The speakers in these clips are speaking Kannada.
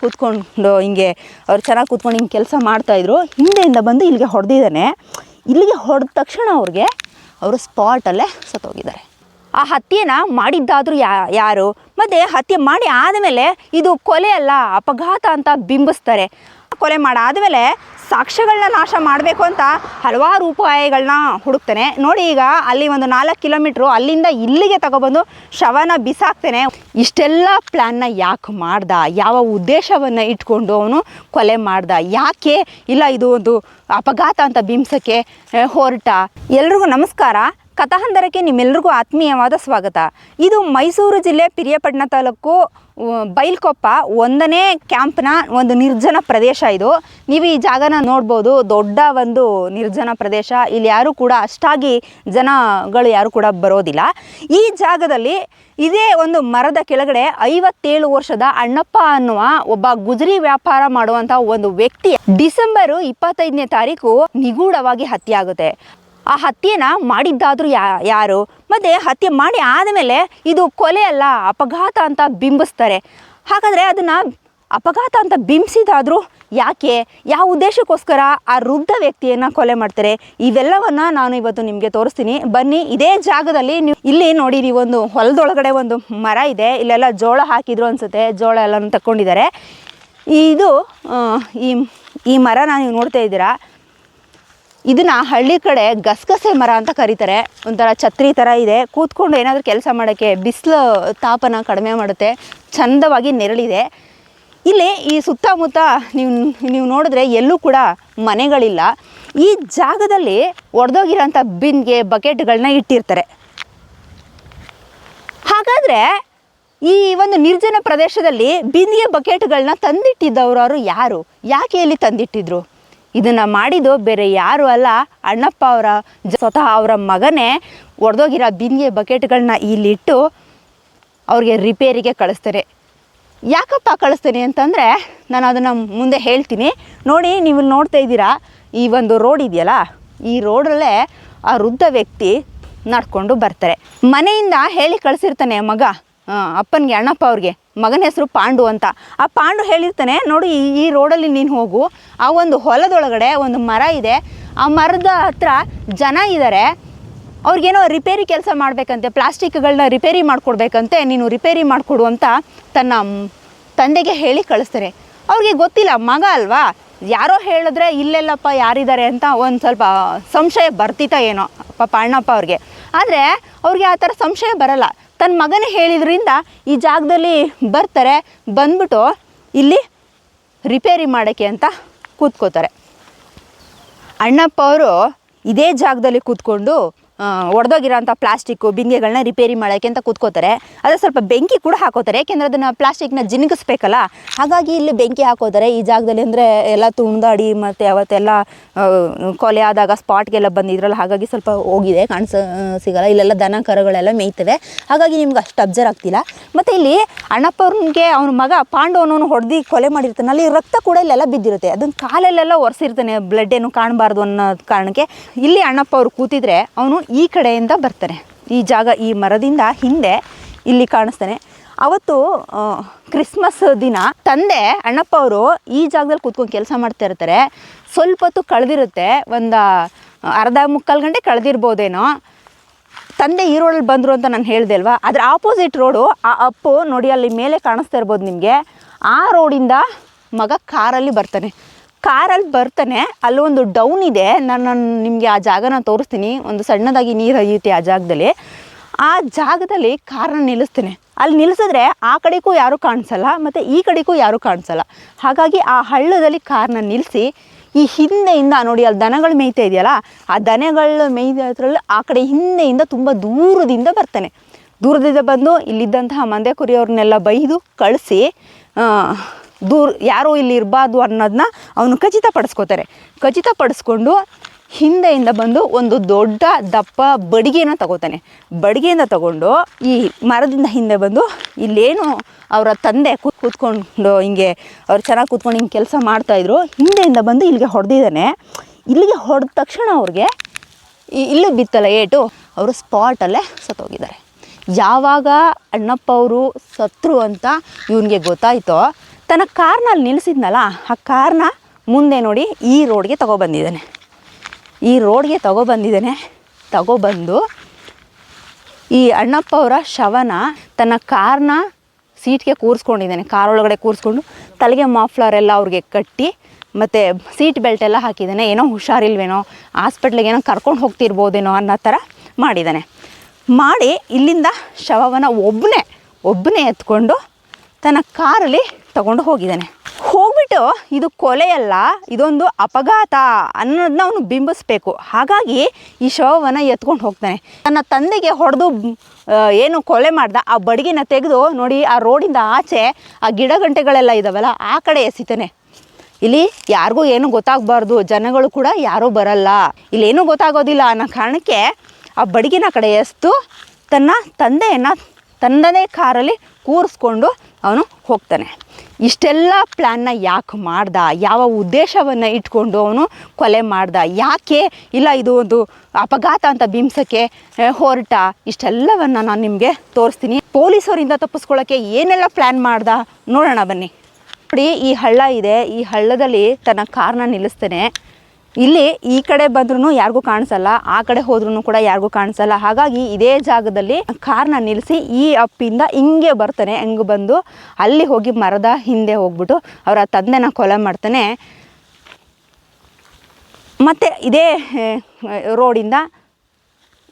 ಕೂತ್ಕೊಂಡು ಹಿಂಗೆ ಅವ್ರು ಚೆನ್ನಾಗಿ ಕೂತ್ಕೊಂಡು ಹಿಂಗೆ ಕೆಲಸ ಮಾಡ್ತಾಯಿದ್ರು ಹಿಂದೆಯಿಂದ ಬಂದು ಇಲ್ಲಿಗೆ ಹೊಡೆದಿದ್ದಾನೆ. ಇಲ್ಲಿಗೆ ಹೊಡೆದ ತಕ್ಷಣ ಅವ್ರಿಗೆ ಅವರು ಸ್ಪಾಟಲ್ಲೇ ಸತ್ತೋಗಿದ್ದಾರೆ. ಆ ಹತ್ಯೆನ ಮಾಡಿದ್ದಾದರೂ ಯಾ, ಯಾರು? ಮತ್ತು ಹತ್ಯೆ ಮಾಡಿ ಆದಮೇಲೆ ಇದು ಕೊಲೆ ಅಲ್ಲ, ಅಪಘಾತ ಅಂತ ಬಿಂಬಿಸ್ತಾರೆ. ಕೊಲೆ ಮಾಡಾದಮೇಲೆ ಸಾಕ್ಷ್ಯಗಳನ್ನ ನಾಶ ಮಾಡಬೇಕು ಅಂತ ಹಲವಾರು ಉಪಾಯಗಳನ್ನ ಹುಡುಕ್ತೇನೆ. ನೋಡಿ ಈಗ ಅಲ್ಲಿ ಒಂದು ನಾಲ್ಕು ಕಿಲೋಮೀಟ್ರು ಅಲ್ಲಿಂದ ಇಲ್ಲಿಗೆ ತಗೊಬಂದು ಶವನ ಬಿಸಾಕ್ತೇನೆ. ಇಷ್ಟೆಲ್ಲ ಪ್ಲ್ಯಾನ್ನ ಯಾಕೆ ಮಾಡ್ದ? ಯಾವ ಉದ್ದೇಶವನ್ನು ಇಟ್ಕೊಂಡು ಅವನು ಕೊಲೆ ಮಾಡ್ದ? ಯಾಕೆ? ಇಲ್ಲ ಇದು ಒಂದು ಅಪಘಾತ ಅಂತ ಬಿಂಬಿಸೋಕ್ಕೆ ಹೊರಟ? ಎಲ್ರಿಗೂ ನಮಸ್ಕಾರ. ಕಥಾಹಂದರಕ್ಕೆ ನಿಮ್ಮೆಲ್ಲರಿಗೂ ಆತ್ಮೀಯವಾದ ಸ್ವಾಗತ. ಇದು ಮೈಸೂರು ಜಿಲ್ಲೆ ಪಿರಿಯಪಟ್ಟಣ ತಾಲೂಕು ಬೈಲ್ಕೊಪ್ಪ ಒಂದನೇ ಕ್ಯಾಂಪ್ನ ಒಂದು ನಿರ್ಜನ ಪ್ರದೇಶ ಇದು. ನೀವು ಈ ಜಾಗನ ನೋಡ್ಬೋದು, ದೊಡ್ಡ ಒಂದು ನಿರ್ಜನ ಪ್ರದೇಶ. ಇಲ್ಲಿ ಯಾರು ಕೂಡ ಅಷ್ಟಾಗಿ ಜನಗಳು ಯಾರು ಕೂಡ ಬರೋದಿಲ್ಲ. ಈ ಜಾಗದಲ್ಲಿ ಇದೇ ಒಂದು ಮರದ ಕೆಳಗಡೆ ಐವತ್ತೇಳು ವರ್ಷದ ಅಣ್ಣಪ್ಪ ಅನ್ನುವ ಒಬ್ಬ ಗುಜರಿ ವ್ಯಾಪಾರ ಮಾಡುವಂತಹ ಒಂದು ವ್ಯಕ್ತಿ ಡಿಸೆಂಬರ್ ಇಪ್ಪತ್ತೈದನೇ ತಾರೀಕು ನಿಗೂಢವಾಗಿ ಹತ್ಯೆ ಆಗುತ್ತೆ. ಆ ಹತ್ಯೆನ ಮಾಡಿದ್ದಾದರೂ ಯಾರು? ಮತ್ತು ಹತ್ಯೆ ಮಾಡಿ ಆದಮೇಲೆ ಇದು ಕೊಲೆ ಅಲ್ಲ ಅಪಘಾತ ಅಂತ ಬಿಂಬಿಸ್ತಾರೆ. ಹಾಗಾದರೆ ಅದನ್ನು ಅಪಘಾತ ಅಂತ ಬಿಂಬಿಸಿದಾದರೂ ಯಾಕೆ? ಯಾವ ಉದ್ದೇಶಕ್ಕೋಸ್ಕರ ಆ ವೃದ್ಧ ವ್ಯಕ್ತಿಯನ್ನು ಕೊಲೆ ಮಾಡ್ತಾರೆ? ಇವೆಲ್ಲವನ್ನು ನಾನು ಇವತ್ತು ನಿಮಗೆ ತೋರಿಸ್ತೀನಿ. ಬನ್ನಿ, ಇದೇ ಜಾಗದಲ್ಲಿ ನೀವು ಇಲ್ಲಿ ನೋಡಿ ಒಂದು ಹೊಲದೊಳಗಡೆ ಒಂದು ಮರ ಇದೆ. ಇಲ್ಲೆಲ್ಲ ಜೋಳ ಹಾಕಿದ್ರು ಅನಿಸುತ್ತೆ. ಜೋಳ ಎಲ್ಲನೂ ತಗೊಂಡಿದ್ದಾರೆ ಇದು ಈ ಈ ಮರನ ನೀವು ನೋಡ್ತಾ ಇದ್ದೀರಾ? ಇದನ್ನ ಹಳ್ಳಿ ಕಡೆ ಗಸಗಸೆ ಮರ ಅಂತ ಕರೀತಾರೆ. ಒಂಥರ ಛತ್ರಿ ಥರ ಇದೆ. ಕೂತ್ಕೊಂಡು ಏನಾದರೂ ಕೆಲಸ ಮಾಡೋಕ್ಕೆ ಬಿಸಿಲು ತಾಪನ ಕಡಿಮೆ ಮಾಡುತ್ತೆ. ಚಂದವಾಗಿ ನೆರಳಿದೆ. ಇಲ್ಲಿ ಈ ಸುತ್ತಮುತ್ತ ನೀವು ನೀವು ನೋಡಿದ್ರೆ ಎಲ್ಲೂ ಕೂಡ ಮನೆಗಳಿಲ್ಲ. ಈ ಜಾಗದಲ್ಲಿ ಒಡೆದೋಗಿರೋಂಥ ಬಿನ್ಗೆ ಬಕೆಟ್ಗಳನ್ನ ಇಟ್ಟಿರ್ತಾರೆ. ಹಾಗಾದರೆ ಈ ಒಂದು ನಿರ್ಜನ ಪ್ರದೇಶದಲ್ಲಿ ಬಿಂದಿಗೆ ಬಕೆಟ್ಗಳನ್ನ ತಂದಿಟ್ಟಿದ್ದವರು ಯಾರು? ಯಾಕೆ ಇಲ್ಲಿ ತಂದಿಟ್ಟಿದ್ರು? ಇದನ್ನು ಮಾಡಿದ್ದು ಬೇರೆ ಯಾರು ಅಲ್ಲ ಅಣ್ಣಪ್ಪ ಅವರ ಸ್ವತಃ ಅವರ ಮಗನೇ ಒಡೆದೋಗಿರೋ ಬಿಂದಿಗೆ ಬಕೆಟ್ಗಳನ್ನ ಇಲ್ಲಿಟ್ಟು ಅವ್ರಿಗೆ ರಿಪೇರಿಗೆ ಕಳಿಸ್ತಾರೆ. ಯಾಕಪ್ಪ ಕಳಿಸ್ತೀನಿ ಅಂತಂದರೆ ನಾನು ಅದನ್ನು ಮುಂದೆ ಹೇಳ್ತೀನಿ. ನೋಡಿ ನೀವು ನೋಡ್ತಾ ಇದ್ದೀರಾ, ಈ ಒಂದು ರೋಡ್ ಇದೆಯಲ್ಲ, ಈ ರೋಡಲ್ಲೇ ಆ ವೃದ್ಧ ವ್ಯಕ್ತಿ ನಡ್ಕೊಂಡು ಬರ್ತಾರೆ. ಮನೆಯಿಂದ ಹೇಳಿ ಕಳಿಸಿರ್ತಾನೆ ಮಗ ಅಪ್ಪನಿಗೆ, ಅಣ್ಣಪ್ಪ ಅವ್ರಿಗೆ. ಮಗನ ಹೆಸರು ಪಾಂಡು ಅಂತ. ಆ ಪಾಂಡು ಹೇಳಿರ್ತಾನೆ, ನೋಡಿ, ಈ- ಈ ರೋಡಲ್ಲಿ ನೀನು ಹೋಗು. ಆ ಒಂದು ಹೊಲದೊಳಗಡೆ ಒಂದು ಮರ ಇದೆ. ಆ ಮರದ ಹತ್ರ ಜನ ಇದ್ದಾರೆ ಅವ್ರಿಗೇನೋ ರಿಪೇರಿ ಕೆಲಸ ಮಾಡಬೇಕಂತೆ ಪ್ಲಾಸ್ಟಿಕ್ಗಳನ್ನ ರಿಪೇರಿ ಮಾಡಿಕೊಡ್ಬೇಕಂತೆ, ನೀನು ರಿಪೇರಿ ಮಾಡಿಕೊಡು ಅಂತ ತನ್ನ ತಂದೆಗೆ ಹೇಳಿ ಕಳಿಸ್ತಾರೆ. ಅವ್ರಿಗೆ ಗೊತ್ತಿಲ್ಲ, ಮಗ ಅಲ್ವಾ? ಯಾರೋ ಹೇಳಿದ್ರೆ ಇಲ್ಲೆಲ್ಲಪ್ಪ ಯಾರಿದ್ದಾರೆ ಅಂತ ಒಂದು ಸ್ವಲ್ಪ ಸಂಶಯ ಬರ್ತಿತ್ತ ಏನೋ ಪಾಪ ಅಣ್ಣಪ್ಪ ಅವ್ರಿಗೆ. ಆದರೆ ಅವ್ರಿಗೆ ಆ ಥರ ಸಂಶಯ ಬರಲ್ಲ. ತನ್ನ ಮಗನೇ ಹೇಳಿದ್ರಿಂದ ಈ ಜಾಗದಲ್ಲಿ ಬರ್ತಾರೆ, ಬಂದ್ಬಿಟ್ಟು ಇಲ್ಲಿ ರಿಪೇರಿ ಮಾಡೋಕ್ಕೆ ಅಂತ ಕೂತ್ಕೋತಾರೆ. ಅಣ್ಣಪ್ಪ ಅವರು ಇದೇ ಜಾಗದಲ್ಲಿ ಕೂತ್ಕೊಂಡು ಒಡೆದೋಗಿರೋಂಥ ಪ್ಲಾಸ್ಟಿಕ್ಕು ಬಿಂದಿಗೆಗಳನ್ನ ರಿಪೇರಿ ಮಾಡೋಕ್ಕೆ ಅಂತ ಕೂತ್ಕೋತಾರೆ. ಅದೇ ಸ್ವಲ್ಪ ಬೆಂಕಿ ಕೂಡ ಹಾಕೋತಾರೆ. ಯಾಕೆಂದರೆ ಅದನ್ನು ಪ್ಲಾಸ್ಟಿಕ್ನ ಜಿನುಗಿಸ್ಬೇಕಲ್ಲ. ಹಾಗಾಗಿ ಇಲ್ಲಿ ಬೆಂಕಿ ಹಾಕೋತಾರೆ. ಈ ಜಾಗದಲ್ಲಿ ಅಂದರೆ ಎಲ್ಲ ತುಂಡಾಡಿ ಮತ್ತು ಅವತ್ತೆಲ್ಲ ಕೊಲೆ ಆದಾಗ ಸ್ಪಾಟ್ಗೆಲ್ಲ ಬಂದಿದ್ರಲ್ಲ, ಹಾಗಾಗಿ ಸ್ವಲ್ಪ ಹೋಗಿದೆ. ಕಾಣಿಸ ಸಿಗಲ್ಲ. ಇಲ್ಲೆಲ್ಲ ದನ ಕರುಗಳೆಲ್ಲ ಮೇಯ್ತವೆ. ಹಾಗಾಗಿ ನಿಮ್ಗೆ ಅಷ್ಟು ಅಬ್ಸರ್ವ್ ಆಗ್ತಿಲ್ಲ. ಮತ್ತು ಇಲ್ಲಿ ಅಣ್ಣಪ್ಪವ್ರಿಗೆ ಅವ್ನ ಮಗ ಪಾಂಡವನವನು ಹೊಡೆದು ಕೊಲೆ ಮಾಡಿರ್ತಾನೆ. ಅಲ್ಲಿ ರಕ್ತ ಕೂಡ ಇಲ್ಲೆಲ್ಲ ಬಿದ್ದಿರುತ್ತೆ. ಅದನ್ನ ಕಾಲಲ್ಲೆಲ್ಲ ಒರೆಸಿರ್ತಾನೆ. ಬ್ಲಡ್ ಏನು ಕಾಣಬಾರ್ದು ಅನ್ನೋ ಕಾರಣಕ್ಕೆ ಇಲ್ಲಿ ಅಣ್ಣಪ್ಪ ಅವ್ರು ಕೂತಿದ್ರೆ ಅವನು ಈ ಕಡೆಯಿಂದ ಬರ್ತಾನೆ. ಈ ಜಾಗ ಈ ಮರದಿಂದ ಹಿಂದೆ ಇಲ್ಲಿ ಕಾಣಿಸ್ತಾನೆ. ಅವತ್ತು ಕ್ರಿಸ್ಮಸ್ ದಿನ ತಂದೆ ಅಣ್ಣಪ್ಪ ಅವರು ಈ ಜಾಗದಲ್ಲಿ ಕೂತ್ಕೊಂಡು ಕೆಲಸ ಮಾಡ್ತಾ ಇರ್ತಾರೆ. ಸ್ವಲ್ಪ ಹೊತ್ತು ಕಳೆದಿರುತ್ತೆ. ಒಂದು ಅರ್ಧ ಮುಕ್ಕಾಲು ಗಂಟೆ ಕಳೆದಿರ್ಬೋದೇನೋ. ತಂದೆ ಈ ರೋಡಲ್ಲಿ ಬಂದರು ಅಂತ ನಾನು ಹೇಳಿದೆ ಅಲ್ವಾ? ಅದರ ಆಪೋಸಿಟ್ ರೋಡು, ಆ ಅಪ್ಪು ನೋಡಿ ಅಲ್ಲಿ ಮೇಲೆ ಕಾಣಿಸ್ತಾ ಇರ್ಬೋದು ನಿಮಗೆ. ಆ ರೋಡಿಂದ ಮಗ ಕಾರಲ್ಲಿ ಬರ್ತಾನೆ. ಕಾರಲ್ಲಿ ಬರ್ತಾನೆ ಅಲ್ಲೊಂದು ಡೌನ್ ಇದೆ. ನಾನು ನಾನು ನಿಮಗೆ ಆ ಜಾಗನ ತೋರಿಸ್ತೀನಿ. ಒಂದು ಸಣ್ಣದಾಗಿ ನೀರು ಹರಿಯುತ್ತೆ ಆ ಜಾಗದಲ್ಲಿ. ಆ ಜಾಗದಲ್ಲಿ ಕಾರನ್ನ ನಿಲ್ಲಿಸ್ತೇನೆ. ಅಲ್ಲಿ ನಿಲ್ಲಿಸಿದ್ರೆ ಆ ಕಡೆಗೂ ಯಾರೂ ಕಾಣಿಸಲ್ಲ, ಮತ್ತು ಈ ಕಡೆಗೂ ಯಾರೂ ಕಾಣಿಸಲ್ಲ. ಹಾಗಾಗಿ ಆ ಹಳ್ಳದಲ್ಲಿ ಕಾರ್ನ ನಿಲ್ಲಿಸಿ ಈ ಹಿಂದೆಯಿಂದ ನೋಡಿ, ಅಲ್ಲಿ ದನಗಳು ಮೇಯ್ತಾ ಇದೆಯಲ್ಲ, ಆ ದನಗಳು ಮೇಯ್ದ್ರಲ್ಲಿ ಆ ಕಡೆ ಹಿಂದೆಯಿಂದ ತುಂಬ ದೂರದಿಂದ ಬರ್ತಾನೆ. ದೂರದಿಂದ ಬಂದು ಇಲ್ಲಿದ್ದಂತಹ ಮಂದೆ ಕುರಿಯವ್ರನ್ನೆಲ್ಲ ಬೈದು ಕಳಿಸಿ ದೂರ ಯಾರೂ ಇಲ್ಲಿ ಇರಬಾರ್ದು ಅನ್ನೋದನ್ನ ಅವನು ಖಚಿತಪಡಿಸ್ಕೋತಾರೆ. ಖಚಿತಪಡಿಸ್ಕೊಂಡು ಹಿಂದೆಯಿಂದ ಬಂದು ಒಂದು ದೊಡ್ಡ ದಪ್ಪ ಬಡಿಗೆನ ತಗೋತಾನೆ. ಬಡಿಗೆಯಿಂದ ತಗೊಂಡು ಈ ಮರದಿಂದ ಹಿಂದೆ ಬಂದು ಇಲ್ಲೇನು ಅವರ ತಂದೆ ಕೂತ್ ಕೂತ್ಕೊಂಡು ಹಿಂಗೆ ಅವ್ರು ಚೆನ್ನಾಗಿ ಕೂತ್ಕೊಂಡು ಹಿಂಗೆ ಕೆಲಸ ಮಾಡ್ತಾಯಿದ್ರು ಹಿಂದೆಯಿಂದ ಬಂದು ಇಲ್ಲಿಗೆ ಹೊಡೆದಿದ್ದಾನೆ. ಇಲ್ಲಿಗೆ ಹೊಡೆದ ತಕ್ಷಣ ಅವ್ರಿಗೆ ಇಲ್ಲೂ ಬಿತ್ತಲ್ಲ ಏಟು, ಅವರು ಸ್ಪಾಟಲ್ಲೇ ಸತ್ತೋಗಿದ್ದಾರೆ. ಯಾವಾಗ ಅಣ್ಣಪ್ಪ ಅವರು ಸತ್ರು ಅಂತ ಇವನಿಗೆ ಗೊತ್ತಾಯ್ತೋ ತನ್ನ ಕಾರ್ನಲ್ಲಿ ನಿಲ್ಲಿಸಿದ್ನಲ್ಲ, ಆ ಕಾರ್ನ ಮುಂದೆ ನೋಡಿ ಈ ರೋಡ್ಗೆ ತಗೊಬಂದಿದ್ದಾನೆ. ಈ ರೋಡ್ಗೆ ತಗೊಬಂದಿದ್ದಾನೆ, ತಗೊಬಂದು ಈ ಅಣ್ಣಪ್ಪ ಅವರ ಶವನ ತನ್ನ ಕಾರ್ನ ಸೀಟ್ಗೆ ಕೂರಿಸ್ಕೊಂಡಿದ್ದಾನೆ ಕಾರೊಳಗಡೆ ಕೂರಿಸ್ಕೊಂಡು. ತಲೆಗೆ ಮಾಫ್ಲರ್ ಎಲ್ಲ ಅವ್ರಿಗೆ ಕಟ್ಟಿ, ಮತ್ತು ಸೀಟ್ ಬೆಲ್ಟ್ ಎಲ್ಲ ಹಾಕಿದ್ದಾನೆ. ಏನೋ ಹುಷಾರಿಲ್ವೇನೋ, ಹಾಸ್ಪಿಟ್ಲಿಗೆ ಏನೋ ಕರ್ಕೊಂಡು ಹೋಗ್ತಿರ್ಬೋದೇನೋ ಅನ್ನೋ ಥರ ಮಾಡಿದ್ದಾನೆ. ಮಾಡಿ ಇಲ್ಲಿಂದ ಶವವನ್ನು ಒಬ್ಬನೇ ಒಬ್ಬನೇ ಎತ್ಕೊಂಡು ತನ್ನ ಕಾರಲ್ಲಿ ತಗೊಂಡು ಹೋಗಿದ್ದಾನೆ. ಹೋಗ್ಬಿಟ್ಟು ಇದು ಕೊಲೆಯಲ್ಲ, ಇದೊಂದು ಅಪಘಾತ ಅನ್ನೋದನ್ನ ಅವನು ಬಿಂಬಿಸ್ಬೇಕು. ಹಾಗಾಗಿ ಈ ಶವವನ್ನು ಎತ್ಕೊಂಡು ಹೋಗ್ತಾನೆ. ತನ್ನ ತಂದೆಗೆ ಹೊಡೆದು ಏನು ಕೊಲೆ ಮಾಡ್ದ, ಆ ಬಡಗಿನ ತೆಗೆದು ನೋಡಿ, ಆ ರೋಡಿಂದ ಆಚೆ ಆ ಗಿಡ ಗಂಟೆಗಳೆಲ್ಲ ಇದಾವಲ್ಲ, ಆ ಕಡೆ ಎಸಿತಾನೆ. ಇಲ್ಲಿ ಯಾರಿಗೂ ಏನು ಗೊತ್ತಾಗಬಾರ್ದು, ಜನಗಳು ಕೂಡ ಯಾರೂ ಬರಲ್ಲ. ಇಲ್ಲೇನೂ ಗೊತ್ತಾಗೋದಿಲ್ಲ ಅನ್ನೋ ಕಾರಣಕ್ಕೆ ಆ ಬಡಗಿನ ಕಡೆ ಎಸ್ತು, ತನ್ನ ತಂದೆಯನ್ನು, ತಂದನೇ ಕಾರಲ್ಲಿ ಕೂರಿಸ್ಕೊಂಡು ಅವನು ಹೋಗ್ತಾನೆ. ಇಷ್ಟೆಲ್ಲ ಪ್ಲ್ಯಾನ್ನ ಯಾಕೆ ಮಾಡ್ದ? ಯಾವ ಉದ್ದೇಶವನ್ನು ಇಟ್ಕೊಂಡು ಅವನು ಕೊಲೆ ಮಾಡ್ದ? ಯಾಕೆ? ಇಲ್ಲ, ಇದು ಒಂದು ಅಪಘಾತ ಅಂತ ಬಿಂಸಕ್ಕೆ ಹೊರಟ? ಇಷ್ಟೆಲ್ಲವನ್ನು ನಾನು ನಿಮಗೆ ತೋರಿಸ್ತೀನಿ. ಪೊಲೀಸರಿಂದ ತಪ್ಪಿಸ್ಕೊಳ್ಳೋಕ್ಕೆ ಏನೆಲ್ಲ ಪ್ಲ್ಯಾನ್ ಮಾಡ್ದ? ನೋಡೋಣ ಬನ್ನಿ. ನೋಡಿ, ಈ ಹಳ್ಳ ಇದೆ. ಈ ಹಳ್ಳದಲ್ಲಿ ತನ್ನ ಕಾರ್ನ ನಿಲ್ಲಿಸ್ತಾನೆ. ಇಲ್ಲಿ ಈ ಕಡೆ ಬಂದ್ರೂ ಯಾರಿಗೂ ಕಾಣಿಸಲ್ಲ, ಆ ಕಡೆ ಹೋದ್ರೂ ಕೂಡ ಯಾರಿಗೂ ಕಾಣಿಸಲ್ಲ. ಹಾಗಾಗಿ ಇದೇ ಜಾಗದಲ್ಲಿ ಕಾರ್ನ ನಿಲ್ಲಿಸಿ ಈ ಅಪ್ಪಿಂದ ಹಿಂಗೆ ಬರ್ತಾನೆ, ಹೆಂಗೆ ಬಂದು ಅಲ್ಲಿ ಹೋಗಿ ಮರದ ಹಿಂದೆ ಹೋಗ್ಬಿಟ್ಟು ಅವರ ತಂದೆನ ಕೊಲೆ ಮಾಡ್ತಾನೆ. ಮತ್ತು ಇದೇ ರೋಡಿಂದ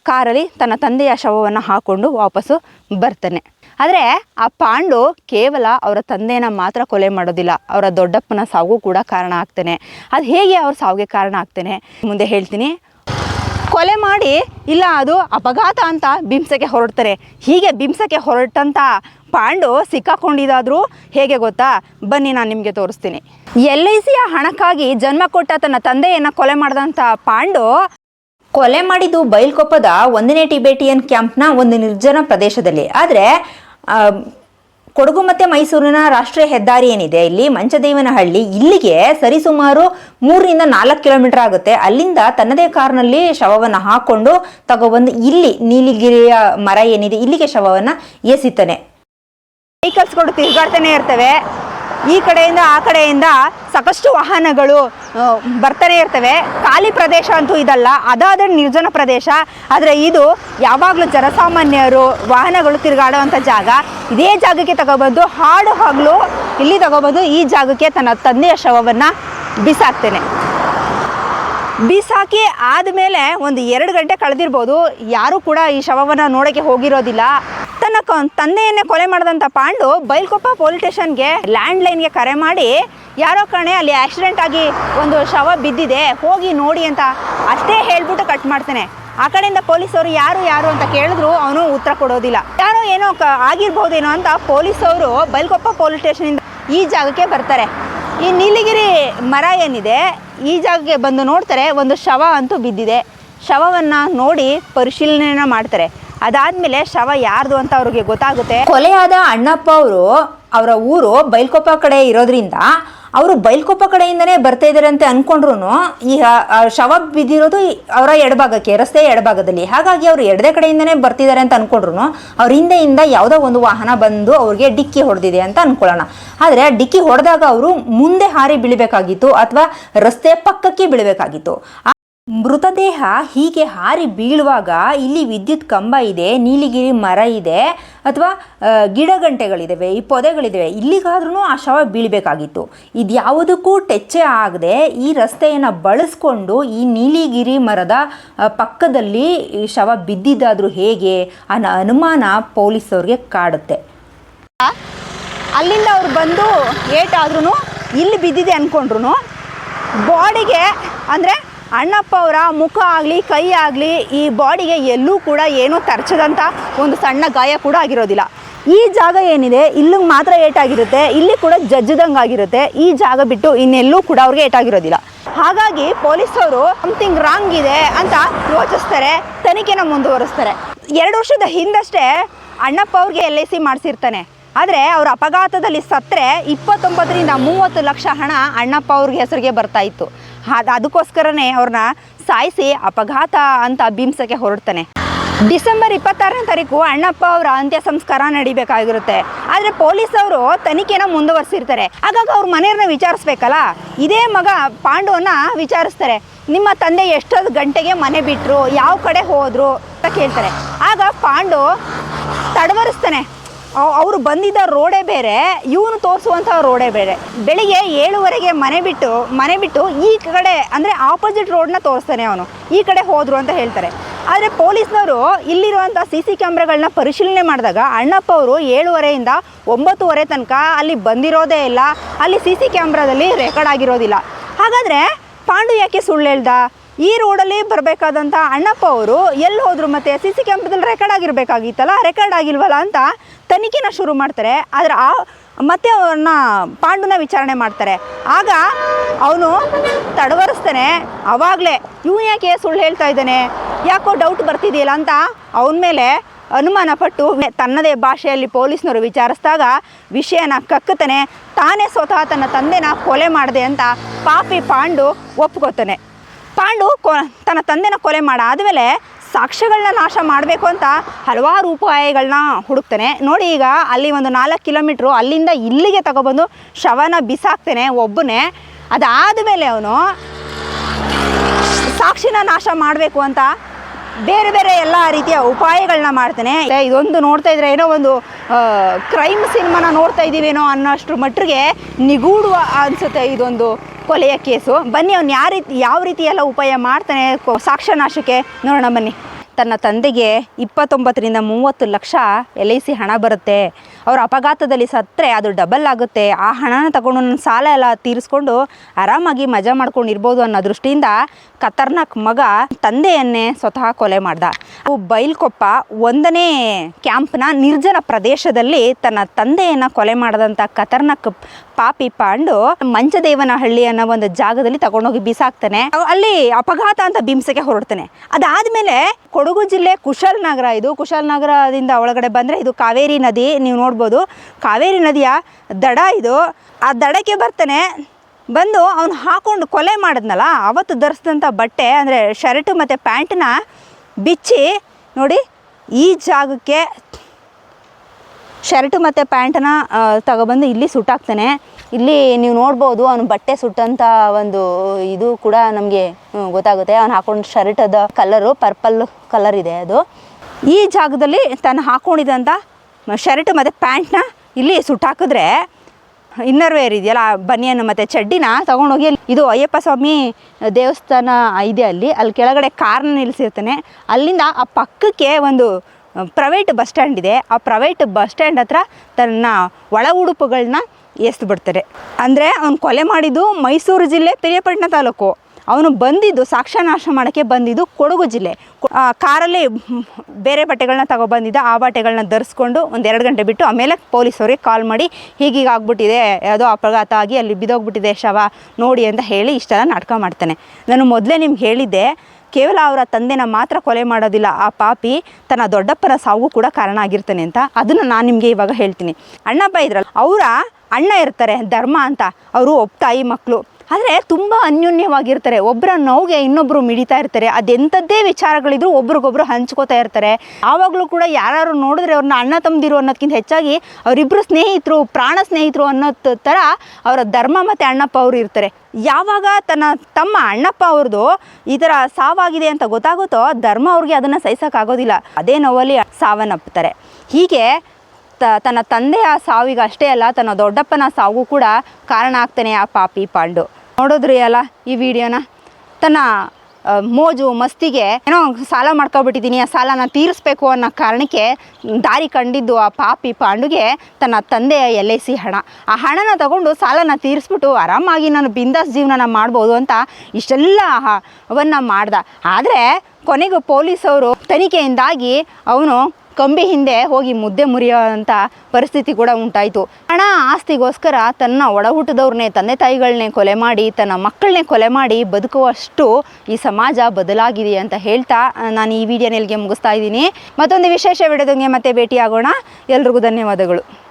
ಕಾರಲ್ಲಿ ತನ್ನ ತಂದೆಯ ಶವವನ್ನು ಹಾಕ್ಕೊಂಡು ವಾಪಸ್ಸು ಬರ್ತಾನೆ. ಆದರೆ ಆ ಪಾಂಡು ಕೇವಲ ಅವರ ತಂದೆಯನ್ನು ಮಾತ್ರ ಕೊಲೆ ಮಾಡೋದಿಲ್ಲ. ಅವರ ದೊಡ್ಡಪ್ಪನ ಸಾವು ಕೂಡ ಕಾರಣ ಆಗ್ತಾನೆ. ಅದು ಹೇಗೆ ಅವ್ರ ಸಾವಿಗೆ ಕಾರಣ ಆಗ್ತಾನೆ? ಮುಂದೆ ಹೇಳ್ತೀನಿ. ಕೊಲೆ ಮಾಡಿ ಇಲ್ಲ ಅದು ಅಪಘಾತ ಅಂತ ಬಿಂಸಕ್ಕೆ ಹೊರಡ್ತಾರೆ. ಹೀಗೆ ಬಿಂಸಕ್ಕೆ ಹೊರಟಂಥ ಪಾಂಡು ಸಿಕ್ಕಾಕೊಂಡಿದ್ದಾದರೂ ಹೇಗೆ ಗೊತ್ತಾ? ಬನ್ನಿ ನಾನು ನಿಮಗೆ ತೋರಿಸ್ತೀನಿ. ಎಲ್ ಐ ಸಿಯ ಹಣಕ್ಕಾಗಿ ಜನ್ಮ ಕೊಟ್ಟ ತನ್ನ ತಂದೆಯನ್ನು ಕೊಲೆ ಮಾಡಿದಂಥ ಪಾಂಡು ಕೊಲೆ ಮಾಡಿದ್ದು ಬೈಲ್ಕೊಪ್ಪದ ಒಂದನೇ ಟಿಬೇಟಿಯನ್ ಕ್ಯಾಂಪ್ನ ಒಂದು ನಿರ್ಜನ ಪ್ರದೇಶದಲ್ಲಿ. ಆದರೆ ಕೊಡಗು ಮತ್ತು ಮೈಸೂರಿನ ರಾಷ್ಟ್ರೀಯ ಹೆದ್ದಾರಿ ಏನಿದೆ? ಇಲ್ಲಿ ಮಂಚದೇವನಹಳ್ಳಿ, ಇಲ್ಲಿಗೆ ಸರಿಸುಮಾರು ಮೂರರಿಂದ ನಾಲ್ಕು ಕಿಲೋಮೀಟರ್ ಆಗುತ್ತೆ. ಅಲ್ಲಿಂದ ತನ್ನದೇ ಕಾರ್ನಲ್ಲಿ ಶವವನ್ನು ಹಾಕ್ಕೊಂಡು ತಗೊಬಂದು ಇಲ್ಲಿ ನೀಲಿಗಿರಿಯ ಮರ ಏನಿದೆ, ಇಲ್ಲಿಗೆ ಶವವನ್ನು ಎಸಿತಾನೆ. ವೆಹಿಕಲ್ಸ್ಗಳು ತಿರುಗಾಡ್ತಾನೆ ಇರ್ತವೆ. ಈ ಕಡೆಯಿಂದ, ಆ ಕಡೆಯಿಂದ ಸಾಕಷ್ಟು ವಾಹನಗಳು ಬರ್ತಾನೆ ಇರ್ತವೆ. ಖಾಲಿ ಪ್ರದೇಶ ಅಂತೂ ಇದಲ್ಲ, ಅದಾದ ನಿರ್ಜನ ಪ್ರದೇಶ. ಆದರೆ ಇದು ಯಾವಾಗಲೂ ಜನಸಾಮಾನ್ಯರು ವಾಹನಗಳು ತಿರುಗಾಡುವಂಥ ಜಾಗ. ಇದೇ ಜಾಗಕ್ಕೆ ತಗೋಬೋದು, ಹಾಡು ಹಗಲು ಇಲ್ಲಿ ತಗೋಬೋದು ಈ ಜಾಗಕ್ಕೆ ತನ್ನ ತಂದೆಯ ಶವವನ್ನು ಬಿಸಾಕ್ತೇನೆ. ಬಿಸಾಕಿ ಆದಮೇಲೆ ಒಂದು ಎರಡು ಗಂಟೆ ಕಳೆದಿರ್ಬೋದು. ಯಾರೂ ಕೂಡ ಈ ಶವವನ್ನು ನೋಡೋಕ್ಕೆ ಹೋಗಿರೋದಿಲ್ಲ. ತನ್ನ ತಂದೆಯನ್ನೇ ಕೊಲೆ ಮಾಡಿದಂಥ ಪಾಂಡು ಬೈಲ್ಕೊಪ್ಪ ಪೊಲೀಸ್ ಸ್ಟೇಷನ್ಗೆ ಲ್ಯಾಂಡ್ ಲೈನ್ಗೆ ಕರೆ ಮಾಡಿ ಯಾರೋ ಕಣೆ ಅಲ್ಲಿ ಆಕ್ಸಿಡೆಂಟ್ ಆಗಿ ಒಂದು ಶವ ಬಿದ್ದಿದೆ, ಹೋಗಿ ನೋಡಿ ಅಂತ ಅಷ್ಟೇ ಹೇಳ್ಬಿಟ್ಟು ಕಟ್ ಮಾಡ್ತಾನೆ. ಆ ಕಡೆಯಿಂದ ಪೊಲೀಸವರು ಯಾರು ಯಾರು ಅಂತ ಕೇಳಿದ್ರು ಅವನು ಉತ್ತರ ಕೊಡೋದಿಲ್ಲ. ಯಾರೋ ಏನೋ ಕ, ಆಗಿರ್ಬೋದೇನೋ ಅಂತ ಪೊಲೀಸವರು ಬೈಲ್ಕೊಪ್ಪ ಪೊಲೀಸ್ ಸ್ಟೇಷನಿಂದ ಈ ಜಾಗಕ್ಕೆ ಬರ್ತಾರೆ. ಈ ನೀಲಿಗಿರಿ ಮರ ಏನಿದೆ, ಈ ಜಾಗಕ್ಕೆ ಬಂದು ನೋಡ್ತಾರೆ ಒಂದು ಶವ ಅಂತೂ ಬಿದ್ದಿದೆ. ಶವವನ್ನು ನೋಡಿ ಪರಿಶೀಲನೆನ ಮಾಡ್ತಾರೆ. ಅದಾದಮೇಲೆ ಶವ ಯಾರ್ದು ಅಂತ ಅವ್ರಿಗೆ ಗೊತ್ತಾಗುತ್ತೆ. ಕೊಲೆಯಾದ ಅಣ್ಣಪ್ಪ ಅವರು ಅವರ ಊರು ಬೈಲ್ಕೊಪ್ಪ ಕಡೆ ಇರೋದ್ರಿಂದ ಅವರು ಬೈಲ್ಕೊಪ್ಪ ಕಡೆಯಿಂದನೇ ಬರ್ತಾ ಇದ್ದಾರೆ ಅಂತ ಅನ್ಕೊಂಡ್ರು ಈ ಶವ ಬಿದ್ದಿರೋದು ಅವರ ಎಡಭಾಗಕ್ಕೆ ರಸ್ತೆ ಎಡಭಾಗದಲ್ಲಿ. ಹಾಗಾಗಿ ಅವರು ಎಡದೆ ಕಡೆಯಿಂದನೇ ಬರ್ತಿದ್ದಾರೆ ಅಂತ ಅನ್ಕೊಂಡ್ರು ಅವ್ರ ಹಿಂದೆಯಿಂದ ಯಾವುದೋ ಒಂದು ವಾಹನ ಬಂದು ಅವ್ರಿಗೆ ಡಿಕ್ಕಿ ಹೊಡೆದಿದೆ ಅಂತ ಅನ್ಕೊಳ್ಳೋಣ. ಆದರೆ ಡಿಕ್ಕಿ ಹೊಡೆದಾಗ ಅವರು ಮುಂದೆ ಹಾರಿ ಬೀಳಬೇಕಾಗಿತ್ತು ಅಥವಾ ರಸ್ತೆ ಪಕ್ಕಕ್ಕೆ ಬೀಳಬೇಕಾಗಿತ್ತು. ಮೃತದೇಹ ಹೀಗೆ ಹಾರಿ ಬೀಳುವಾಗ ಇಲ್ಲಿ ವಿದ್ಯುತ್ ಕಂಬ ಇದೆ, ನೀಲಿಗಿರಿ ಮರ ಇದೆ ಅಥವಾ ಗಿಡ ಗಿಡಗಂಟೆಗಳಿದ್ದಾವೆ ಈ ಪೊದೆಗಳಿದ್ದಾವೆ ಇಲ್ಲಿಗಾದ್ರೂ ಆ ಶವ ಬೀಳಬೇಕಾಗಿತ್ತು. ಇದ್ಯಾವುದಕ್ಕೂ ಟೆಚ್ಚೆ ಆಗದೆ ಈ ರಸ್ತೆಯನ್ನು ಬಳಸ್ಕೊಂಡು ಈ ನೀಲಿಗಿರಿ ಮರದ ಪಕ್ಕದಲ್ಲಿ ಈ ಶವ ಬಿದ್ದಿದ್ದಾದರೂ ಹೇಗೆ ಅನ್ನೋ ಅನುಮಾನ ಪೊಲೀಸವ್ರಿಗೆ ಕಾಡುತ್ತೆ. ಅಲ್ಲಿಂದ ಅವ್ರು ಬಂದು ಏಟಾದ್ರೂ ಇಲ್ಲಿ ಬಿದ್ದಿದೆ ಅಂದ್ಕೊಂಡ್ರು ಬಾಡಿಗೆ ಅಂದರೆ ಅಣ್ಣಪ್ಪ ಅವರ ಮುಖ ಆಗಲಿ, ಕೈ ಆಗಲಿ ಈ ಬಾಡಿಗೆ ಎಲ್ಲೂ ಕೂಡ ಏನೂ ತರ್ಚದಂಥ ಒಂದು ಸಣ್ಣ ಗಾಯ ಕೂಡ ಆಗಿರೋದಿಲ್ಲ. ಈ ಜಾಗ ಏನಿದೆ? ಇಲ್ಲಿಗೆ ಮಾತ್ರ ಏಟಾಗಿರುತ್ತೆ. ಇಲ್ಲಿ ಕೂಡ ಜಜ್ಜದಂಗೆ ಆಗಿರುತ್ತೆ. ಈ ಜಾಗ ಬಿಟ್ಟು ಇನ್ನೆಲ್ಲೂ ಕೂಡ ಅವ್ರಿಗೆ ಏಟಾಗಿರೋದಿಲ್ಲ. ಹಾಗಾಗಿ ಪೊಲೀಸವರು ಸಮಥಿಂಗ್ ರಾಂಗ್ ಇದೆ ಅಂತ ಯೋಚಿಸ್ತಾರೆ, ತನಿಖೆನ ಮುಂದುವರಿಸ್ತಾರೆ. ಎರಡು ವರ್ಷದ ಹಿಂದಷ್ಟೇ ಅಣ್ಣಪ್ಪ ಅವ್ರಿಗೆ ಎಲ್ ಐ ಸಿ ಮಾಡಿಸಿರ್ತಾನೆ. ಆದರೆ ಅವ್ರ ಅಪಘಾತದಲ್ಲಿ ಸತ್ತರೆ ಇಪ್ಪತ್ತೊಂಬತ್ತರಿಂದ ಮೂವತ್ತು ಲಕ್ಷ ಹಣ ಅಣ್ಣಪ್ಪ ಅವ್ರಿಗೆ ಹೆಸರಿಗೆ ಬರ್ತಾ ಇತ್ತು. ಅದು ಅದಕ್ಕೋಸ್ಕರನೇ ಅವ್ರನ್ನ ಸಾಯಿಸಿ ಅಪಘಾತ ಅಂತ ಬಿಂಬಿಸೋಕ್ಕೆ ಹೊರಡ್ತಾನೆ. ಡಿಸೆಂಬರ್ ಇಪ್ಪತ್ತಾರನೇ ತಾರೀಕು ಅಣ್ಣಪ್ಪ ಅವರ ಅಂತ್ಯ ಸಂಸ್ಕಾರ ನಡಿಬೇಕಾಗಿರುತ್ತೆ. ಆದರೆ ಪೊಲೀಸ್ ಅವರು ತನಿಖೆನ ಮುಂದುವರಿಸಿರ್ತಾರೆ. ಹಾಗಾಗಿ ಅವ್ರ ಮನೆಯವ್ರನ್ನ ವಿಚಾರಿಸ್ಬೇಕಲ್ಲ? ಇದೇ ಮಗ ಪಾಂಡುವನ್ನ ವಿಚಾರಿಸ್ತಾರೆ. ನಿಮ್ಮ ತಂದೆ ಎಷ್ಟೊಂದು ಗಂಟೆಗೆ ಮನೆ ಬಿಟ್ಟರು ಯಾವ ಕಡೆ ಹೋದ್ರು ಅಂತ ಕೇಳ್ತಾರೆ. ಆಗ ಪಾಂಡು ತಡವರಿಸ್ತಾನೆ. ಅವರು ಬಂದಿದ್ದ ರೋಡೇ ಬೇರೆ, ಇವನು ತೋರಿಸುವಂಥ ರೋಡೇ ಬೇರೆ. ಬೆಳಿಗ್ಗೆ ಏಳುವರೆಗೆ ಮನೆ ಬಿಟ್ಟು ಮನೆ ಬಿಟ್ಟು ಈ ಕಡೆ, ಅಂದರೆ ಆಪೋಸಿಟ್ ರೋಡ್ನ ತೋರಿಸ್ತಾನೆ ಅವನು. ಈ ಕಡೆ ಹೋದರು ಅಂತ ಹೇಳ್ತಾರೆ. ಆದರೆ ಪೊಲೀಸ್ನವರು ಇಲ್ಲಿರುವಂಥ ಸಿ ಸಿ ಕ್ಯಾಮ್ರಾಗಳನ್ನ ಪರಿಶೀಲನೆ ಮಾಡಿದಾಗ ಅಣ್ಣಪ್ಪ ಅವರು ಏಳುವರೆಯಿಂದ ಒಂಬತ್ತುವರೆ ತನಕ ಅಲ್ಲಿ ಬಂದಿರೋದೇ ಇಲ್ಲ. ಅಲ್ಲಿ ಸಿ ಸಿ ಕ್ಯಾಮ್ರಾದಲ್ಲಿ ರೆಕಾರ್ಡ್ ಆಗಿರೋದಿಲ್ಲ. ಹಾಗಾದರೆ ಪಾಂಡು ಯಾಕೆ ಸುಳ್ಳು ಹೇಳ್ದ? ಈ ರೋಡಲ್ಲಿ ಬರಬೇಕಾದಂಥ ಅಣ್ಣಪ್ಪ ಅವರು ಎಲ್ಲಿ ಹೋದರು ಮತ್ತೆ ಸಿ ಸಿ ಕ್ಯಾಮ್ರದಲ್ಲಿ ರೆಕಾರ್ಡ್ ಆಗಿರಬೇಕಾಗಿತ್ತಲ್ಲ? ರೆಕಾರ್ಡ್ ಆಗಿಲ್ವಲ್ಲ ಅಂತ ತನಿಖೆನ ಶುರು ಮಾಡ್ತಾರೆ. ಆದರೆ ಆ ಮತ್ತೆ ಅವ್ರನ್ನ ಪಾಂಡುನ ವಿಚಾರಣೆ ಮಾಡ್ತಾರೆ. ಆಗ ಅವನು ತಡವರಿಸ್ತಾನೆ. ಅವಾಗಲೇ, ಇವನು ಯಾಕೆ ಸುಳ್ಳು ಹೇಳ್ತಾ ಇದ್ದಾನೆ? ಯಾಕೋ ಡೌಟ್ ಬರ್ತಿದೆಯಲ್ಲ ಅಂತ ಅವನ ಮೇಲೆ ಅನುಮಾನ ಪಟ್ಟು ತನ್ನದೇ ಭಾಷೆಯಲ್ಲಿ ಪೊಲೀಸ್ನವರು ವಿಚಾರಿಸಿದಾಗ ವಿಷಯನ ಕಕ್ಕುತ್ತಾನೆ. ತಾನೇ ಸ್ವತಃ ತನ್ನ ತಂದೆನ ಕೊಲೆ ಮಾಡಿದೆ ಅಂತ ಪಾಪಿ ಪಾಂಡು ಒಪ್ಕೋತಾನೆ. ಪಾಂಡು ಕೊ, ತನ್ನ ತಂದೆನ ಕೊಲೆ ಮಾಡಾದಮೇಲೆ ಸಾಕ್ಷ್ಯಗಳನ್ನ ನಾಶ ಮಾಡಬೇಕು ಅಂತ ಹಲವಾರು ಉಪಾಯಗಳನ್ನ ಹುಡುಕ್ತಾನೆ. ನೋಡಿ ಈಗ ಅಲ್ಲಿ ಒಂದು ನಾಲ್ಕು ಕಿಲೋಮೀಟ್ರು ಅಲ್ಲಿಂದ ಇಲ್ಲಿಗೆ ತಗೊಬಂದು ಶವನ ಬಿಸಾಕ್ತಾನೆ ಒಬ್ಬನೇ. ಅದಾದ ಮೇಲೆ ಅವನು ಸಾಕ್ಷಿನ ನಾಶ ಮಾಡಬೇಕು ಅಂತ ಬೇರೆ ಬೇರೆ ಎಲ್ಲ ರೀತಿಯ ಉಪಾಯಗಳನ್ನ ಮಾಡ್ತಾನೆ. ಇದೊಂದು ನೋಡ್ತಾ ಇದ್ರೆ ಏನೋ ಒಂದು ಕ್ರೈಮ್ ಸಿನಿಮಾನ ನೋಡ್ತಾ ಇದ್ದೀವೇನೋ ಅನ್ನೋಷ್ಟ್ರ ಮಟ್ಟಿಗೆ ನಿಗೂಢ ಅನಿಸುತ್ತೆ ಇದೊಂದು ಕೊಲೆಯ ಕೇಸು. ಬನ್ನಿ, ಅವ್ನು ಯಾವ ರೀತಿ ಯಾವ ರೀತಿ ಎಲ್ಲ ಉಪಾಯ ಮಾಡ್ತಾನೆ ಸಾಕ್ಷ್ಯನಾಶಕ್ಕೆ? ಸಾಕ್ಷ್ಯ ನಾಶಕ್ಕೆ ನೋಡೋಣ, ಬನ್ನಿ. ತನ್ನ ತಂದೆಗೆ ಇಪ್ಪತ್ತೊಂಬತ್ತರಿಂದ ಮೂವತ್ತು ಲಕ್ಷ ಎಲ್ ಐ ಸಿ ಹಣ ಬರುತ್ತೆ. ಅವ್ರ ಅಪಘಾತದಲ್ಲಿ ಸತ್ತರೆ, ಅದು ಡಬಲ್ ಆಗುತ್ತೆ. ಆ ಹಣನ ತಗೊಂಡು ನನ್ನ ಸಾಲ ಎಲ್ಲ ತೀರಿಸ್ಕೊಂಡು ಆರಾಮಾಗಿ ಮಜಾ ಮಾಡ್ಕೊಂಡು ಇರ್ಬೋದು ಅನ್ನೋ ದೃಷ್ಟಿಯಿಂದ ಖತರ್ನಾಕ್ ಮಗ ತಂದೆಯನ್ನೇ ಸ್ವತಃ ಕೊಲೆ ಮಾಡ್ದ. ಬೈಲ್ಕೊಪ್ಪ ಒಂದನೇ ಕ್ಯಾಂಪ್ನ ನಿರ್ಜನ ಪ್ರದೇಶದಲ್ಲಿ ತನ್ನ ತಂದೆಯನ್ನು ಕೊಲೆ ಮಾಡಿದಂಥ ಖತರ್ನಾಕ್ ಪಾಪಿ ಪಾಂಡು ಮಂಚದೇವನಹಳ್ಳಿ ಅನ್ನೋ ಒಂದು ಜಾಗದಲ್ಲಿ ತಗೊಂಡೋಗಿ ಬಿಸಾಕ್ತಾನೆ. ಅಲ್ಲಿ ಅಪಘಾತ ಅಂತ ಬಿಂಸಕ್ಕೆ ಹೊರಡ್ತಾನೆ. ಅದಾದಮೇಲೆ ಕೊಡಗು ಜಿಲ್ಲೆ ಕುಶಾಲನಗರ ಇದು. ಕುಶಾಲನಗರದಿಂದ ಒಳಗಡೆ ಬಂದರೆ ಇದು ಕಾವೇರಿ ನದಿ, ನೀವು ನೋಡ್ಬೋದು. ಕಾವೇರಿ ನದಿಯ ದಡ ಇದು. ಆ ದಡಕ್ಕೆ ಬರ್ತಾನೆ. ಬಂದು ಅವನು ಹಾಕೊಂಡು ಕೊಲೆ ಮಾಡಿದ್ನಲ್ಲ, ಅವತ್ತು ಧರಿಸಿದಂಥ ಬಟ್ಟೆ, ಅಂದರೆ ಶರ್ಟು ಮತ್ತು ಪ್ಯಾಂಟನ್ನ ಬಿಚ್ಚಿ, ನೋಡಿ, ಈ ಜಾಗಕ್ಕೆ ಶರ್ಟು ಮತ್ತು ಪ್ಯಾಂಟನ್ನ ತಗೊಬಂದು ಇಲ್ಲಿ ಸುಟ್ಟಾಕ್ತಾನೆ. ಇಲ್ಲಿ ನೀವು ನೋಡ್ಬೋದು ಅವನು ಬಟ್ಟೆ ಸುಟ್ಟಂಥ ಒಂದು ಇದು ಕೂಡ ನಮಗೆ ಗೊತ್ತಾಗುತ್ತೆ. ಅವನು ಹಾಕೊಂಡು ಶರ್ಟದ ಕಲರು ಪರ್ಪಲ್ ಕಲರ್ ಇದೆ ಅದು. ಈ ಜಾಗದಲ್ಲಿ ತಾನು ಹಾಕೊಂಡಿದ್ದಂಥ ಶರ್ಟ್ ಮತ್ತು ಪ್ಯಾಂಟ್ನ ಇಲ್ಲಿ ಸುಟ್ಟಾಕಿದ್ರೆ ಇನ್ನರ್ ವೇರ್ ಇದೆಯಲ್ಲ ಬನಿಯನ್ ಮತ್ತು ಚಡ್ಡಿನ ತೊಗೊಂಡೋಗಿ ಇದು ಅಯ್ಯಪ್ಪ ಸ್ವಾಮಿ ದೇವಸ್ಥಾನ ಇದೆ ಅಲ್ಲಿ ಅಲ್ಲಿ ಕೆಳಗಡೆ ಕಾರ್ನ ನಿಲ್ಲಿಸಿರ್ತಾನೆ ಅಲ್ಲಿಂದ ಆ ಪಕ್ಕಕ್ಕೆ ಒಂದು ಪ್ರೈವೇಟ್ ಬಸ್ ಸ್ಟ್ಯಾಂಡ್ ಇದೆ. ಆ ಪ್ರೈವೇಟ್ ಬಸ್ ಸ್ಟ್ಯಾಂಡ್ ಹತ್ರ ತನ್ನ ಒಳ ಉಡುಪುಗಳನ್ನ ಎಸ್ದು ಬಿಡ್ತಾರೆ ಅಂದರೆ ಅವ್ನು ಕೊಲೆ ಮಾಡಿದ್ದು ಮೈಸೂರು ಜಿಲ್ಲೆ, ಪಿರಿಯಪಟ್ಟಣ ತಾಲೂಕು. ಅವನು ಬಂದಿದ್ದು, ಸಾಕ್ಷ್ಯನಾಶ ಮಾಡೋಕ್ಕೆ ಬಂದಿದ್ದು ಕೊಡಗು ಜಿಲ್ಲೆ. ಕಾರಲ್ಲಿ ಬೇರೆ ಬಟ್ಟೆಗಳನ್ನ ತಗೊಬಂದಿದ್ದ, ಆ ಬಟ್ಟೆಗಳನ್ನ ಧರಿಸ್ಕೊಂಡು ಒಂದು ಎರಡು ಗಂಟೆ ಬಿಟ್ಟು ಆಮೇಲೆ ಪೊಲೀಸವ್ರಿಗೆ ಕಾಲ್ ಮಾಡಿ, ಹೀಗೀಗ ಆಗ್ಬಿಟ್ಟಿದೆ ಯಾವುದೋ ಅಪಘಾತ ಆಗಿ ಅಲ್ಲಿ ಬಿದ್ದೋಗ್ಬಿಟ್ಟಿದೆ ಶವ, ನೋಡಿ ಅಂತ ಹೇಳಿ ಇಷ್ಟೆಲ್ಲ ನಾಟಕ ಮಾಡ್ತಾನೆ. ನಾನು ಮೊದಲೇ ನಿಮ್ಗೆ ಹೇಳಿದ್ದೆ, ಕೇವಲ ಅವರ ತಂದೆನ ಮಾತ್ರ ಕೊಲೆ ಮಾಡೋದಿಲ್ಲ, ಆ ಪಾಪಿ ತನ್ನ ದೊಡ್ಡಪ್ಪನ ಸಾವು ಕೂಡ ಕಾರಣ ಆಗಿರ್ತಾನೆ ಅಂತ ಅದನ್ನು ನಾನು ನಿಮಗೆ ಇವಾಗ ಹೇಳ್ತೀನಿ. ಅಣ್ಣಪ್ಪ ಇದ್ರಲ್ಲ, ಅವರ ಅಣ್ಣ ಇರ್ತಾರೆ, ಧರ್ಮ ಅಂತ, ಅವರು ಒಬ್ಬ ಮಕ್ಕಳು ಆದರೆ ತುಂಬ ಅನ್ಯೋನ್ಯವಾಗಿರ್ತಾರೆ. ಒಬ್ಬರ ನೋವಿಗೆ ಇನ್ನೊಬ್ಬರು ಮಿಡಿತಾ ಇರ್ತಾರೆ. ಅದೆಂಥದ್ದೇ ವಿಚಾರಗಳಿದ್ರು ಒಬ್ರಿಗೊಬ್ರು ಹಂಚ್ಕೋತಾ ಇರ್ತಾರೆ. ಆವಾಗಲೂ ಕೂಡ ಯಾರು ನೋಡಿದ್ರೆ ಅವ್ರನ್ನ ಅಣ್ಣ ತಮ್ಮದಿರು ಅನ್ನೋದಕ್ಕಿಂತ ಹೆಚ್ಚಾಗಿ ಅವರಿಬ್ಬರು ಸ್ನೇಹಿತರು, ಪ್ರಾಣ ಸ್ನೇಹಿತರು ಅನ್ನೋ ಥರ ಅವರ ಧರ್ಮ ಮತ್ತು ಅಣ್ಣಪ್ಪ ಅವರು ಇರ್ತಾರೆ. ಯಾವಾಗ ತನ್ನ ತಮ್ಮ ಅಣ್ಣಪ್ಪ ಅವ್ರದ್ದು ಈ ಥರ ಸಾವಾಗಿದೆ ಅಂತ ಗೊತ್ತಾಗುತ್ತೋ, ಧರ್ಮ ಅವ್ರಿಗೆ ಅದನ್ನು ಸಹಿಸೋಕ್ಕಾಗೋದಿಲ್ಲ. ಅದೇ ನೋವಲ್ಲಿ ಸಾವನ್ನಪ್ಪುತ್ತಾರೆ. ಹೀಗೆ ತನ್ನ ತಂದೆಯ ಸಾವಿಗೆ ಅಷ್ಟೇ ಅಲ್ಲ, ತನ್ನ ದೊಡ್ಡಪ್ಪನ ಸಾವು ಕೂಡ ಕಾರಣ ಆಗ್ತಾನೆ ಆ ಪಾಪಿ ಪಾಂಡು. ನೋಡಿದ್ರಿ ಅಲ್ಲ ಈ ವಿಡಿಯೋನ. ತನ್ನ ಮೋಜು, ಮಸ್ತಿಗೆ ಏನೋ ಸಾಲ ಮಾಡ್ಕೊಬಿಟ್ಟಿದ್ದೀನಿ, ಆ ಸಾಲನ ತೀರಿಸ್ಬೇಕು ಅನ್ನೋ ಕಾರಣಕ್ಕೆ ದಾರಿ ಕಂಡಿದ್ದು ಆ ಪಾಪಿ ಪಾಂಡುಗೆ ತನ್ನ ತಂದೆಯ ಎಲ್ ಐ ಸಿ ಹಣ. ಆ ಹಣನ ತಗೊಂಡು ಸಾಲನ ತೀರಿಸ್ಬಿಟ್ಟು ಆರಾಮಾಗಿ ನಾನು ಬಿಂದಾಸ್ ಜೀವನನ ಮಾಡ್ಬೋದು ಅಂತ ಇಷ್ಟೆಲ್ಲ ಅವನ್ನ ಮಾಡ್ದ. ಆದರೆ ಕೊನೆಗೂ ಪೊಲೀಸವರು ತನಿಖೆಯಿಂದಾಗಿ ಅವನು ಕಂಬಿ ಹಿಂದೆ ಹೋಗಿ ಮುದ್ದೆ ಮುರಿಯುವಂಥ ಪರಿಸ್ಥಿತಿ ಕೂಡ ಉಂಟಾಯಿತು. ಹಣ ಆಸ್ತಿಗೋಸ್ಕರ ತನ್ನ ಒಡ ತಂದೆ ತಾಯಿಗಳನ್ನೇ ಕೊಲೆ ಮಾಡಿ, ತನ್ನ ಮಕ್ಕಳನ್ನೇ ಕೊಲೆ ಮಾಡಿ ಬದುಕುವಷ್ಟು ಈ ಸಮಾಜ ಬದಲಾಗಿದೆ ಅಂತ ಹೇಳ್ತಾ ನಾನು ಈ ವಿಡಿಯೋನ ಇಲ್ಲಿಗೆ ಮುಗಿಸ್ತಾ ಇದ್ದೀನಿ. ಮತ್ತೊಂದು ವಿಶೇಷ ವಿಡಿಯೋದಂಗೆ ಮತ್ತೆ ಭೇಟಿಯಾಗೋಣ. ಎಲ್ರಿಗೂ ಧನ್ಯವಾದಗಳು.